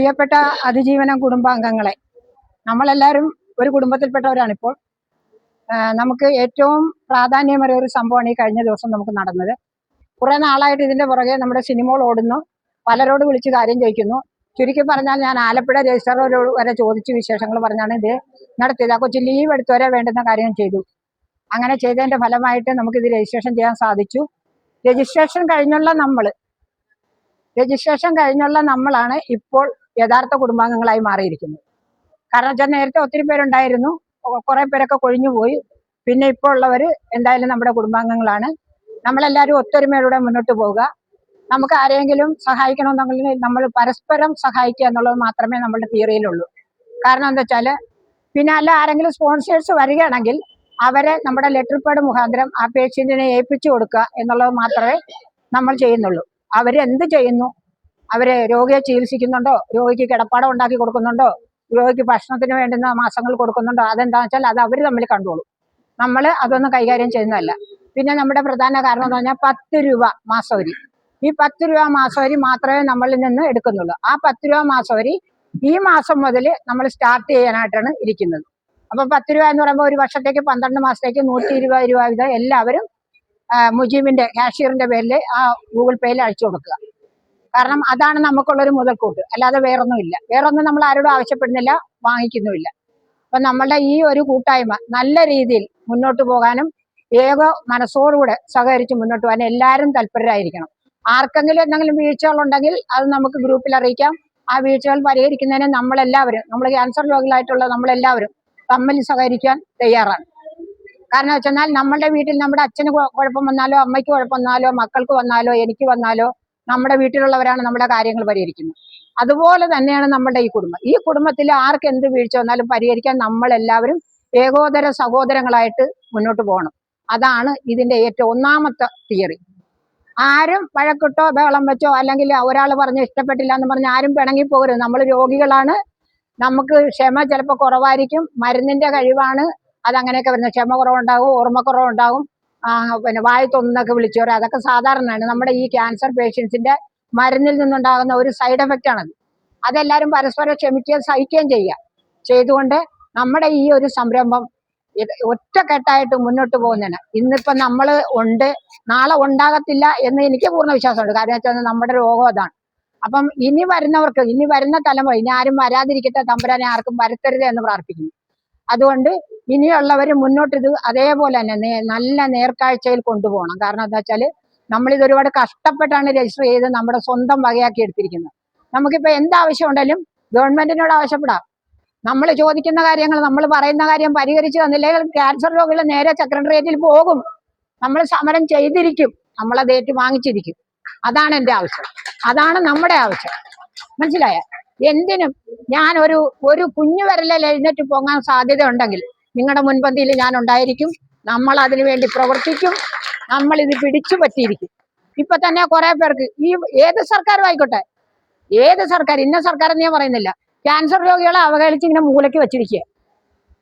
പ്രിയപ്പെട്ട അതിജീവന കുടുംബാംഗങ്ങളെ നമ്മളെല്ലാവരും ഒരു കുടുംബത്തിൽപ്പെട്ടവരാണ് ഇപ്പോൾ. നമുക്ക് ഏറ്റവും പ്രാധാന്യമേറിയ ഒരു സംഭവമാണ് ഈ കഴിഞ്ഞ ദിവസം നമുക്ക് നടന്നത്. കുറെ നാളായിട്ട് ഇതിന്റെ പുറകെ നമ്മുടെ സിനിമകൾ ഓടുന്നു പലരോട് വിളിച്ച് കാര്യം ചോദിക്കുന്നു. ചുരുക്കി പറഞ്ഞാൽ ഞാൻ ആലപ്പുഴ രജിസ്റ്ററോട് വരെ ചോദിച്ച് വിശേഷങ്ങൾ പറഞ്ഞാണ് ഇത് നടത്തിയത്. ആ കൊച്ചു ലീവ് എടുത്തവരെ വേണ്ടുന്ന കാര്യം ചെയ്തു. അങ്ങനെ ചെയ്തതിന്റെ ഫലമായിട്ട് നമുക്ക് ഇത് രജിസ്ട്രേഷൻ ചെയ്യാൻ സാധിച്ചു. രജിസ്ട്രേഷൻ കഴിഞ്ഞുള്ള നമ്മൾ രജിസ്ട്രേഷൻ കഴിഞ്ഞുള്ള നമ്മളാണ് ഇപ്പോൾ യഥാർത്ഥ കുടുംബാംഗങ്ങളായി മാറിയിരിക്കുന്നത് കാരണം വെച്ചാൽ നേരത്തെ ഒത്തിരി പേരുണ്ടായിരുന്നു. കുറെ പേരൊക്കെ കൊഴിഞ്ഞു പോയി. പിന്നെ ഇപ്പോൾ ഉള്ളവർ എന്തായാലും നമ്മുടെ കുടുംബാംഗങ്ങളാണ്. നമ്മളെല്ലാവരും ഒത്തൊരുമയോടെ മുന്നോട്ട് പോവുക. നമുക്ക് ആരെങ്കിലും സഹായിക്കണമെന്നുണ്ടെങ്കിൽ നമ്മൾ പരസ്പരം സഹായിക്കുക എന്നുള്ളത് മാത്രമേ നമ്മുടെ തിയറിയിലുള്ളൂ. കാരണം എന്താ വെച്ചാൽ പിന്നെ അല്ല ആരെങ്കിലും സ്പോൺസേഴ്സ് വരികയാണെങ്കിൽ അവരെ നമ്മുടെ ലെറ്റർ പേഡ് മുഖാന്തരം ആ പേഷ്യന്റിനെ ഏൽപ്പിച്ചു കൊടുക്കുക എന്നുള്ളത് മാത്രമേ നമ്മൾ ചെയ്യുന്നുള്ളൂ. അവരെന്ത് ചെയ്യുന്നു? അവരെ രോഗിയെ ചികിത്സിക്കുന്നുണ്ടോ? രോഗിക്ക് കിടപ്പാടം ഉണ്ടാക്കി കൊടുക്കുന്നുണ്ടോ? രോഗിക്ക് ഭക്ഷണത്തിന് വേണ്ടുന്ന മാസങ്ങൾ കൊടുക്കുന്നുണ്ടോ? അതെന്താണെന്ന് വെച്ചാൽ അത് അവർ തമ്മിൽ കണ്ടോളും. നമ്മൾ അതൊന്നും കൈകാര്യം ചെയ്യുന്നതല്ല. പിന്നെ നമ്മുടെ പ്രധാന കാരണം എന്ന് പറഞ്ഞാൽ പത്ത് രൂപ മാസവരി. ഈ പത്ത് രൂപ മാസവരി മാത്രമേ നമ്മളിൽ നിന്ന് എടുക്കുന്നുള്ളൂ. ആ പത്ത് രൂപ മാസവരി ഈ മാസം മുതൽ നമ്മൾ സ്റ്റാർട്ട് ചെയ്യാനായിട്ടാണ് ഇരിക്കുന്നത്. അപ്പൊ പത്ത് രൂപ എന്ന് പറയുമ്പോൾ ഒരു വർഷത്തേക്ക് പന്ത്രണ്ട് മാസത്തേക്ക് നൂറ്റി ഇരുപത് രൂപ വീതം എല്ലാവരും മുജീബിന്റെ കാഷ്യറിന്റെ പേരിൽ ആ ഗൂഗിൾ പേയിൽ അയച്ചു കൊടുക്കുക. കാരണം അതാണ് നമുക്കുള്ളൊരു മുതൽക്കൂട്ട്. അല്ലാതെ വേറൊന്നുമില്ല. വേറൊന്നും നമ്മൾ ആരോടും ആവശ്യപ്പെടുന്നില്ല വാങ്ങിക്കുന്നുമില്ല. അപ്പൊ നമ്മളുടെ ഈ ഒരു കൂട്ടായ്മ നല്ല രീതിയിൽ മുന്നോട്ട് പോകാനും ഏക മനസ്സോടുകൂടെ സഹകരിച്ച് മുന്നോട്ട് പോകാൻ എല്ലാവരും തൽപരരായിരിക്കണം. ആർക്കെങ്കിലും എന്തെങ്കിലും വീഴ്ചകൾ ഉണ്ടെങ്കിൽ അത് നമുക്ക് ഗ്രൂപ്പിൽ അറിയിക്കാം. ആ വീഴ്ചകൾ പരിഹരിക്കുന്നതിന് നമ്മളെല്ലാവരും നമ്മൾ ക്യാൻസർ രോഗികളായിട്ടുള്ള നമ്മളെല്ലാവരും തമ്മിൽ സഹകരിക്കാൻ തയ്യാറാണ്. കാരണം വെച്ചെന്നാൽ നമ്മളുടെ വീട്ടിൽ നമ്മുടെ അച്ഛന് കുഴ- കുഴപ്പം വന്നാലോ അമ്മയ്ക്ക് കുഴപ്പം വന്നാലോ മക്കൾക്ക് വന്നാലോ എനിക്ക് വന്നാലോ നമ്മുടെ വീട്ടിലുള്ളവരാണ് നമ്മുടെ കാര്യങ്ങൾ പരിഹരിക്കുന്നത്. അതുപോലെ തന്നെയാണ് നമ്മുടെ ഈ കുടുംബം. ഈ കുടുംബത്തിൽ ആർക്ക് എന്ത് വീഴ്ച വന്നാലും പരിഹരിക്കാൻ നമ്മളെല്ലാവരും ഏകോദര സഹോദരങ്ങളായിട്ട് മുന്നോട്ട് പോകണം. അതാണ് ഇതിന്റെ ഏറ്റവും ഒന്നാമത്തെ തിയറി. ആരും വഴക്കിട്ടോ ബഹളം വെച്ചോ അല്ലെങ്കിൽ ഒരാൾ പറഞ്ഞ് ഇഷ്ടപ്പെട്ടില്ല എന്ന് പറഞ്ഞ് ആരും പിണങ്ങി പോകരുത്. നമ്മൾ രോഗികളാണ്. നമുക്ക് ക്ഷമ ചിലപ്പോൾ കുറവായിരിക്കും. മരുന്നിന്റെ കഴിവാണ്. അതങ്ങനെയൊക്കെ വരുന്നത്. ക്ഷമ കുറവുണ്ടാകും ഓർമ്മക്കുറവുണ്ടാകും. പിന്നെ വായി തൊന്നൊക്കെ വിളിച്ചു പറയും. അതൊക്കെ സാധാരണയാണ്. നമ്മുടെ ഈ ക്യാൻസർ പേഷ്യൻസിന്റെ മരുന്നിൽ നിന്നുണ്ടാകുന്ന ഒരു സൈഡ് എഫക്റ്റ് ആണത്. അതെല്ലാവരും പരസ്പരം ക്ഷമിക്കുകയും സഹിക്കുകയും ചെയ്യുക ചെയ്തുകൊണ്ട് നമ്മുടെ ഈ ഒരു സംരംഭം ഒറ്റ ഒറ്റക്കെട്ടായിട്ട് മുന്നോട്ട് പോകുന്നതിന് ഇന്നിപ്പം നമ്മൾ ഉണ്ട് നാളെ ഉണ്ടാകത്തില്ല എന്ന് എനിക്ക് പൂർണ വിശ്വാസമുണ്ട്. കാരണം വെച്ചാൽ നമ്മുടെ രോഗം അതാണ്. അപ്പം ഇനി വരുന്നവർക്ക് ഇനി വരുന്ന തലമുറ ഇനി ആരും വരാതിരിക്കട്ടെ തമ്പുരാനെ ആർക്കും വരുത്തരുത് എന്ന് പ്രാർത്ഥിക്കുന്നു. അതുകൊണ്ട് ഇനിയുള്ളവർ മുന്നോട്ട് ഇത് അതേപോലെ തന്നെ നല്ല നേർക്കാഴ്ചയിൽ കൊണ്ടുപോകണം. കാരണം എന്താ വെച്ചാൽ നമ്മളിത് ഒരുപാട് കഷ്ടപ്പെട്ടാണ് രജിസ്റ്റർ ചെയ്ത് നമ്മുടെ സ്വന്തം വകയാക്കി എടുത്തിരിക്കുന്നത്. നമുക്കിപ്പോൾ എന്താവശ്യം ഉണ്ടെങ്കിലും ഗവൺമെന്റിനോട് ആവശ്യപ്പെടാം. നമ്മൾ ചോദിക്കുന്ന കാര്യങ്ങൾ നമ്മൾ പറയുന്ന കാര്യം പരിഹരിച്ചു തന്നില്ലെങ്കിൽ ക്യാൻസർ രോഗികൾ നേരെ സെക്രട്ടേറിയറ്റിൽ പോകും. നമ്മൾ സമരം ചെയ്തിരിക്കും. നമ്മളത് ഏറ്റു വാങ്ങിച്ചിരിക്കും. അതാണ് എന്റെ ആവശ്യം. അതാണ് നമ്മുടെ ആവശ്യം. മനസ്സിലായ? എന്തിനും ഞാൻ ഒരു ഒരു കുഞ്ഞു വിരലിൽ എഴുന്നേറ്റ് പോകാൻ സാധ്യത ഉണ്ടെങ്കിൽ നിങ്ങളുടെ മുൻപന്തിയിൽ ഞാൻ ഉണ്ടായിരിക്കും. നമ്മൾ അതിനു വേണ്ടി പ്രവർത്തിക്കും. നമ്മൾ ഇത് പിടിച്ചു പറ്റിയിരിക്കും. ഇപ്പൊ തന്നെ കുറെ പേർക്ക് ഈ ഏത് സർക്കാരും ആയിക്കോട്ടെ. ഏത് സർക്കാർ ഇന്ന സർക്കാർ ഞാൻ പറയുന്നില്ല. ക്യാൻസർ രോഗികളെ അവഹേളിച്ച് ഇങ്ങനെ മൂലയ്ക്ക് വെച്ചിരിക്കുക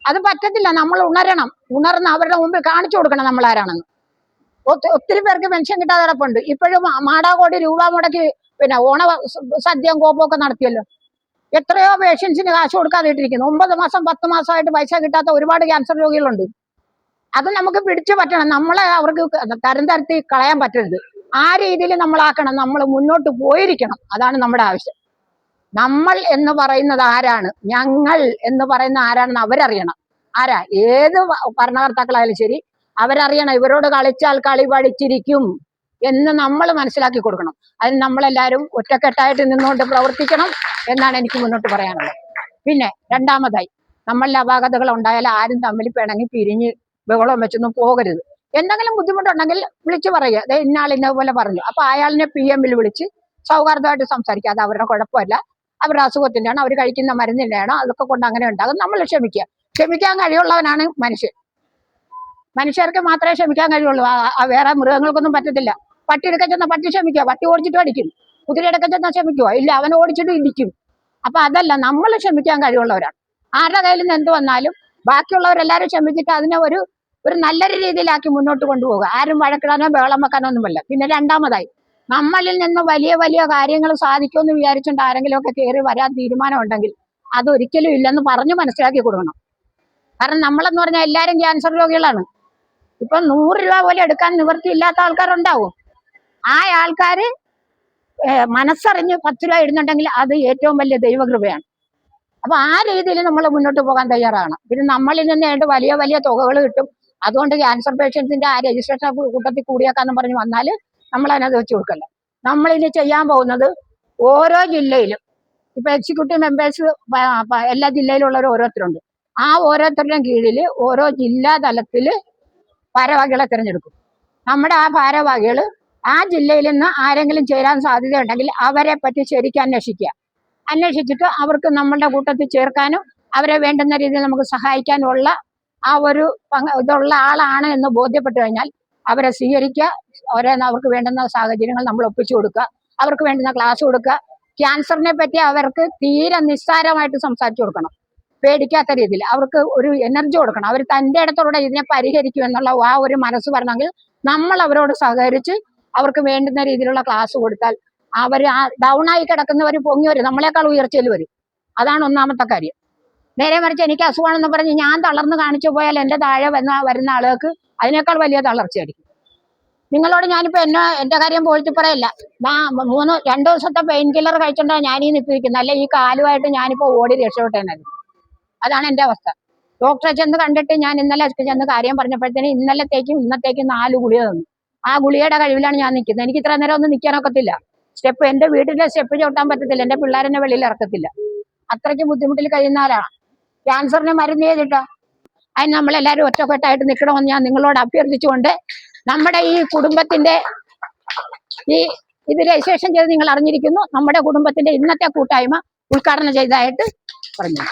അത് പറ്റത്തില്ല. നമ്മൾ ഉണരണം. ഉണർന്ന് അവരുടെ മുമ്പിൽ കാണിച്ചു കൊടുക്കണം നമ്മൾ ആരാണെന്ന്. ഒത്തിരി പേർക്ക് പെൻഷൻ കിട്ടാതെ കിടപ്പുണ്ട്. ഇപ്പോഴും മാടാകോടി രൂപ മുടക്കി പിന്നെ ഓണ സദ്യയും കോപ്പമൊക്കെ നടത്തിയല്ലോ. എത്രയോ പേഷ്യൻസിന് കാശ് കൊടുക്കാതെ ഇട്ടിരിക്കുന്നു ഒമ്പത് മാസം പത്ത് മാസമായിട്ട് പൈസ കിട്ടാത്ത ഒരുപാട് ക്യാൻസർ രോഗികളുണ്ട്. അത് നമുക്ക് പിടിച്ചു പറ്റണം. നമ്മളെ അവർക്ക് തരം തരത്തി കളയാൻ പറ്റരുത്. ആ രീതിയിൽ നമ്മളാക്കണം. നമ്മൾ മുന്നോട്ട് പോയിരിക്കണം. അതാണ് നമ്മുടെ ആവശ്യം. നമ്മൾ എന്ന് പറയുന്നത് ആരാണ്? ഞങ്ങൾ എന്ന് പറയുന്ന ആരാണെന്ന് അവരറിയണം. ആരാ? ഏത് ഭരണകർത്താക്കളായാലും ശരി അവരറിയണം. ഇവരോട് കളിച്ചാൽ കളി പഠിച്ചിരിക്കും എന്ന് നമ്മൾ മനസ്സിലാക്കി കൊടുക്കണം. അതിന് നമ്മളെല്ലാവരും ഒറ്റക്കെട്ടായിട്ട് നിന്നുകൊണ്ട് പ്രവർത്തിക്കണം. എന്നാണ് എനിക്ക് മുന്നോട്ട് പറയാനുള്ളത്. പിന്നെ രണ്ടാമതായി നമ്മളിൽ അപാകതകൾ ഉണ്ടായാൽ ആരും തമ്മിൽ പിണങ്ങി പിരിഞ്ഞ് ബഹളം വെച്ചൊന്നും പോകരുത്. എന്തെങ്കിലും ബുദ്ധിമുട്ടുണ്ടെങ്കിൽ വിളിച്ചു പറയുക. അതെ ഇന്നാൾ ഇന്നതുപോലെ പറഞ്ഞു. അപ്പൊ അയാളിനെ പി എമ്മിൽ വിളിച്ച് സൗഹാർദ്ദമായിട്ട് സംസാരിക്കുക. അത് അവരുടെ കുഴപ്പമല്ല. അവരുടെ അസുഖത്തിന്റെയാണ് അവർ കഴിക്കുന്ന മരുന്നിന്റെയാണോ അതൊക്കെ കൊണ്ട് അങ്ങനെ ഉണ്ടാകും. നമ്മൾ ക്ഷമിക്കുക. ക്ഷമിക്കാൻ കഴിയുള്ളവനാണ് മനുഷ്യൻ. മനുഷ്യർക്ക് മാത്രമേ ക്ഷമിക്കാൻ കഴിയുള്ളൂ വേറെ മൃഗങ്ങൾക്കൊന്നും പറ്റത്തില്ല. പട്ടി എടുക്കാൻ ചെന്ന പട്ടി ക്ഷമിക്കുക. പട്ടി ഓടിച്ചിട്ട് അടിക്കും. കുതിര എടുക്കാൻ ചെന്നാൽ ക്ഷമിക്കുവോ? ഇല്ല അവൻ ഓടിച്ചിട്ട് ഇരിക്കും അപ്പൊ അതല്ല നമ്മൾ ക്ഷമിക്കാൻ കഴിവുള്ളവരാണ്. ആരുടെ കയ്യിൽ നിന്ന് എന്ത് വന്നാലും ബാക്കിയുള്ളവരെല്ലാവരും ക്ഷമിച്ചിട്ട് അതിനെ ഒരു ഒരു നല്ലൊരു രീതിയിലാക്കി മുന്നോട്ട് കൊണ്ടുപോകുക ആരും വഴക്കിടാനോ ബഹളം വെക്കാനോ ഒന്നുമല്ല പിന്നെ രണ്ടാമതായി നമ്മളിൽ നിന്ന് വലിയ വലിയ കാര്യങ്ങൾ സാധിക്കുമെന്ന് വിചാരിച്ചുകൊണ്ട് ആരെങ്കിലും ഒക്കെ കയറി വരാൻ തീരുമാനം ഉണ്ടെങ്കിൽ അതൊരിക്കലും ഇല്ലെന്ന് പറഞ്ഞു മനസ്സിലാക്കി കൊടുക്കണം. കാരണം നമ്മളെന്ന് പറഞ്ഞാൽ എല്ലാവരും ക്യാൻസർ രോഗികളാണ്. ഇപ്പൊ നൂറ് രൂപ പോലും എടുക്കാൻ നിവൃത്തി ഇല്ലാത്ത ആൾക്കാരുണ്ടാവും. ആ ആൾക്കാര് മനസ്സറിഞ്ഞ് പത്ത് രൂപ ഇടുന്നുണ്ടെങ്കിൽ അത് ഏറ്റവും വലിയ ദൈവകൃപയാണ്. അപ്പൊ ആ രീതിയിൽ നമ്മൾ മുന്നോട്ട് പോകാൻ തയ്യാറാണ്. പിന്നെ നമ്മളിൽ നിന്ന് വലിയ വലിയ തുകകൾ കിട്ടും. അതുകൊണ്ട് ക്യാൻസർ പേഷ്യൻസിന്റെ ആ രജിസ്ട്രേഷൻ കൂട്ടത്തിൽ കൂടിയേക്കാന്ന് പറഞ്ഞ് വന്നാൽ നമ്മൾ അതിനകത്ത് വെച്ച് കൊടുക്കല്ല. നമ്മൾ ചെയ്യാൻ പോകുന്നത് ഓരോ ജില്ലയിലും ഇപ്പൊ എക്സിക്യൂട്ടീവ് മെമ്പേഴ്സ് എല്ലാ ജില്ലയിലുള്ളവർ ഓരോരുത്തരുണ്ട്. ആ ഓരോരുത്തരുടെയും കീഴിൽ ഓരോ ജില്ലാ തലത്തിൽ ഭാരവാഹികളെ തിരഞ്ഞെടുക്കും. നമ്മുടെ ആ ഭാരവാഹികൾ ആ ജില്ലയിൽ നിന്ന് ആരെങ്കിലും ചേരാൻ സാധ്യതയുണ്ടെങ്കിൽ അവരെ പറ്റി ശരിക്കും അന്വേഷിക്കുക. അന്വേഷിച്ചിട്ട് അവർക്ക് നമ്മളുടെ കൂട്ടത്തിൽ ചേർക്കാനും അവരെ വേണ്ടുന്ന രീതിയിൽ നമുക്ക് സഹായിക്കാനുള്ള ആ ഒരു ഇതുള്ള ആളാണ് എന്ന് ബോധ്യപ്പെട്ടു കഴിഞ്ഞാൽ അവരെ സ്വീകരിക്കുക. അവരെ അവർക്ക് വേണ്ടുന്ന സാഹചര്യങ്ങൾ നമ്മൾ ഒപ്പിച്ചു കൊടുക്കുക. അവർക്ക് വേണ്ടുന്ന ക്ലാസ് കൊടുക്കുക. ക്യാൻസറിനെ പറ്റി അവർക്ക് തീരെ നിസ്സാരമായിട്ട് സംസാരിച്ചു കൊടുക്കണം. പേടിക്കാത്ത രീതിയിൽ അവർക്ക് ഒരു എനർജി കൊടുക്കണം. അവർ തന്റെ ഇടത്തോടെ ഇതിനെ പരിഹരിക്കും എന്നുള്ള ആ ഒരു മനസ്സ് പറഞ്ഞെങ്കിൽ നമ്മൾ അവരോട് സഹകരിച്ച് അവർക്ക് വേണ്ടുന്ന രീതിയിലുള്ള ക്ലാസ് കൊടുത്താൽ അവർ ആ ഡൗൺ ആയി കിടക്കുന്നവർ പൊങ്ങി വരും നമ്മളെക്കാൾ ഉയർച്ചയിൽ വരും. അതാണ് ഒന്നാമത്തെ കാര്യം. നേരെ മറിച്ച് എനിക്ക് അസുഖമാണെന്ന് പറഞ്ഞ് ഞാൻ തളർന്ന് കാണിച്ചു പോയാൽ എന്റെ താഴെ വന്ന വരുന്ന ആളുകൾക്ക് അതിനേക്കാൾ വലിയ തളർച്ചയായിരിക്കും. നിങ്ങളോട് ഞാനിപ്പോൾ എന്നെ എന്റെ കാര്യം പോയിട്ട് പറയല്ല. മൂന്ന് രണ്ടു ദിവസത്തെ പെയിൻ കില്ലർ കഴിച്ചിട്ടാണ് ഞാൻ ഈ നിൽപ്പിക്കുന്നത് അല്ലെ ഈ കാലുമായിട്ട് ഞാനിപ്പോൾ ഓടി രക്ഷപ്പെട്ടേനായിരുന്നു അതാണ് എന്റെ അവസ്ഥ. ഡോക്ടറെ ചെന്ന് കണ്ടിട്ട് ഞാൻ ഇന്നലെ ചെന്ന് കാര്യം പറഞ്ഞപ്പോഴത്തേന് ഇന്നലത്തേക്കും ഇന്നത്തേക്കും നാല് ഗുളിക തന്നു. ആ ഗുളികയുടെ കഴിവിലാണ് ഞാൻ നിൽക്കുന്നത്. എനിക്ക് ഇത്ര നേരം ഒന്നും നിൽക്കാൻ ഒക്കത്തില്ല. സ്റ്റെപ്പ് എന്റെ വീട്ടിലെ സ്റ്റെപ്പ് ചവിട്ടാൻ പറ്റത്തില്ല. എന്റെ പിള്ളേരെന്നെ വെളിയിൽ ഇറക്കത്തില്ല. അത്രയ്ക്ക് ബുദ്ധിമുട്ടിൽ കഴിയുന്ന ആരാണ്? ക്യാൻസറിന് മരുന്ന് ചെയ്തിട്ടോ അതിന് നമ്മളെല്ലാവരും ഒറ്റക്കെട്ടായിട്ട് നിൽക്കണമെന്ന് ഞാൻ നിങ്ങളോട് അഭ്യർത്ഥിച്ചുകൊണ്ട് നമ്മുടെ ഈ കുടുംബത്തിന്റെ ഈ ഇത് രജിസ്ട്രേഷൻ ചെയ്ത് നിങ്ങൾ അറിഞ്ഞിരിക്കുന്നു. നമ്മുടെ കുടുംബത്തിന്റെ ഇന്നത്തെ കൂട്ടായ്മ ഉദ്ഘാടനം ചെയ്തതായിട്ട് പറഞ്ഞു